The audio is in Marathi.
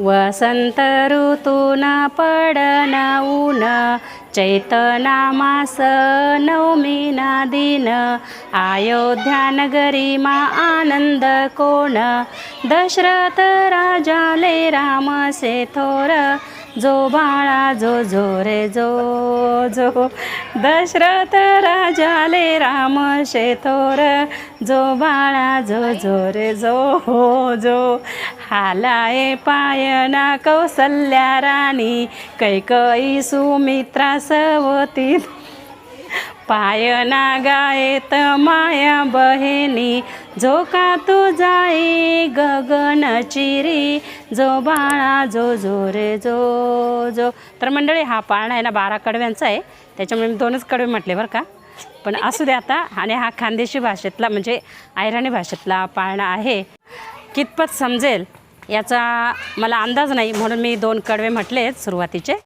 वसंत ऋतून पडन ऊन चैतनामास नवमीना दिन अयोध्या नगरी मा आनंद कोण दशरथ राजाले राम से थोर जो बाळा जो जो रे जो जो. दशरथ राजाले राम शेथोर जो बाळा जो जो रे जो हो जो. हालाय पायना कौसल्या राणी. कैकई सुमित्रा सवती. पायना गायत माया बहिणी. जो का तो जाई गगन चिरी जो बाळा जो जो रे जो जो. तर मंडळी हा पाळणा आहे ना बारा कडव्यांचा आहे. त्याच्यामुळे मी दोनच कडवे म्हटले बरं का. पण असू दे आता. आणि हा खानदेशी भाषेतला म्हणजे आयराणी भाषेतला पाळणा आहे. कितपत समजेल याचा मला अंदाज नाही. म्हणून मी दोन कडवे म्हटले सुरुवातीचे.